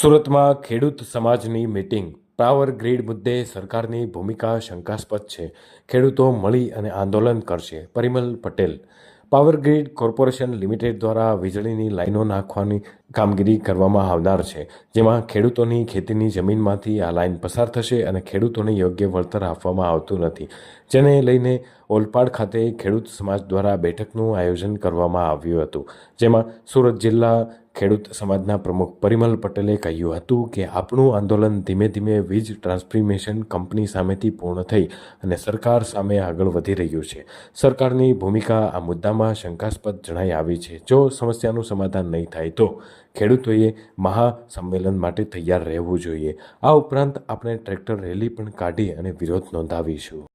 સુરતમાં ખેડૂત સમાજની મીટિંગ. પાવર ગ્રીડ મુદ્દે સરકારની ભૂમિકા શંકાસ્પદ છે. ખેડૂતો મળી અને આંદોલન કરશે. Parimal Patel. Power grid corporation limited દ્વારા વીજળીની લાઈનો નાખવાની કામગીરી કરવામાં આવનાર છે, જેમાં ખેડૂતોની ખેતીની જમીનમાંથી આ લાઈન પસાર થશે અને ખેડૂતોને યોગ્ય વળતર આપવામાં આવતું નથી. જેને લઈને ઓલપાડ ખાતે ખેડૂત સમાજ દ્વારા બેઠકનું આયોજન કરવામાં આવ્યું હતું, જેમાં સુરત જિલ્લા ખેડૂત સમાજના પ્રમુખ પરિમલ પટેલે કહ્યું હતું કે આપણું આંદોલન ધીમે ધીમે વીજ ટ્રાન્સફોર્મેશન કંપની સામેથી પૂર્ણ થઈ અને સરકાર સામે આગળ વધી રહ્યું છે. સરકારની ભૂમિકા આ મુદ્દામાં શંકાસ્પદ જણાઈ આવી છે. જો સમસ્યાનું સમાધાન નહીં થાય તો ખેડૂતોએ મહાસંમેલન માટે તૈયાર રહેવું જોઈએ. આ ઉપરાંત આપણે ટ્રેક્ટર રેલી પણ કાઢી અને વિરોધ નોંધાવીશું.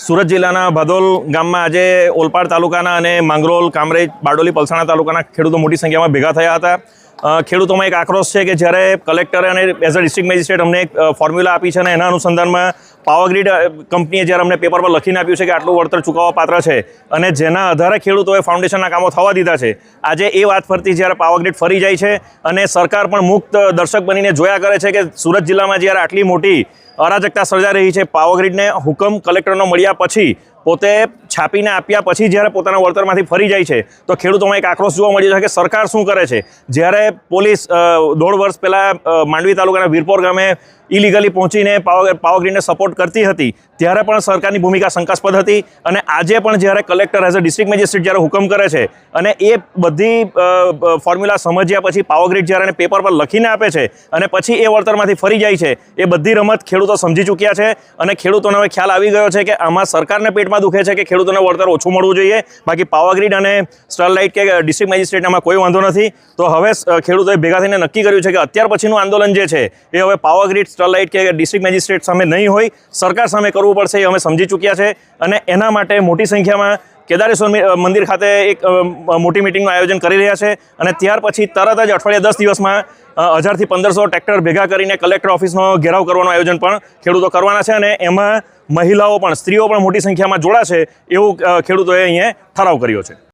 સુરત જિલ્લાના ભાદોલ ગામમાં આજે ઓલપાડ તાલુકાના અને માંગરોલ, કામરેજ, બારડોલી, પલસાણા તાલુકાના ખેડૂતો મોટી સંખ્યામાં ભેગા થયા હતા. ખેડૂતોમાં એક આક્રોશ છે કે જ્યારે કલેક્ટરે અને એઝ અ ડિસ્ટ્રિક્ટ મેજિસ્ટ્રેટ અમને એક ફોર્મ્યુલા આપી છે અને એના અનુસંધાનમાં પાવરગ્રીડ કંપનીએ જ્યારે અમને પેપર પર લખીને આપ્યું છે કે આટલું વળતર ચૂકવવા પાત્ર છે અને જેના આધારે ખેડૂતોએ ફાઉન્ડેશનના કામો થવા દીધા છે. આજે એ વાત ફરતી જ્યારે પાવરગ્રીડ ફરી જાય છે અને સરકાર પણ મુક્ત દર્શક બનીને જોયા કરે છે કે સુરત જિલ્લામાં જ્યારે આટલી મોટી અરાજકતા સર્જાઈ રહી છે. પાવરગ્રીડને હુકમ કલેક્ટરનો મળ્યા પછી પોતે છાપીને આપ્યા પછી જ્યારે પોતાના વળતરમાંથી ફરી જાય છે, તો ખેડૂતોમાં એક આક્રોશ જોવા મળ્યો છે કે સરકાર શું કરે છે? જ્યારે પોલીસ દોઢ વર્ષ પહેલાં માંડવી તાલુકાના વીરપોર ગામે ઇલીગલી પહોંચીને પાવર પાવરગ્રીડને સપોર્ટ કરતી હતી, ત્યારે પણ સરકારની ભૂમિકા શંકાસ્પદ હતી અને આજે પણ જ્યારે collector as a district magistrate જ્યારે હુકમ કરે છે અને એ બધી ફોર્મ્યુલા સમજ્યા પછી પાવરગ્રીડ જ્યારે પેપર પર લખીને આપે છે અને પછી એ વળતરમાંથી ફરી જાય છે, એ બધી રમત ખેડૂતો સમજી ચૂક્યા છે અને ખેડૂતોને હવે ખ્યાલ આવી ગયો છે કે આમાં સરકારને પેટમાં દુખે છે કે ખેડૂતોને વળતર ઓછું મળવું જોઈએ. બાકી પાવરગ્રીડ અને સ્ટરલાઇટ કે ડિસ્ટ્રિક્ટ મેજિસ્ટ્રેટમાં કોઈ વાંધો નથી. તો હવે ખેડૂતોએ ભેગા થઈને નક્કી કર્યું છે કે અત્યાર પછીનું આંદોલન જે છે, એ હવે પાવરગ્રીડ સ્ટરલાઇટ કે ડિસ્ટ્રિક્ટ મેજિસ્ટ્રેટ સામે નહીં હોય. સરકાર સામે કરવું પડશે એ અમે સમજી ચૂક્યા છે. અને એના માટે મોટી સંખ્યામાં કેદારેશ્વર મંદિર ખાતે એક મોટી મિટિંગનું આયોજન કરી રહ્યા છે અને ત્યાર પછી તરત જ અઠવાડિયા દસ દિવસમાં હજારથી પંદરસો ટ્રેક્ટર ભેગા કરીને કલેક્ટર ઓફિસનો ઘેરાવ કરવાનું આયોજન પણ ખેડૂતો કરવાના છે અને એમાં મહિલાઓ પણ, સ્ત્રીઓ પણ મોટી સંખ્યામાં જોડાશે એવું ખેડૂતોએ અહીંયા ઠરાવ કર્યો છે.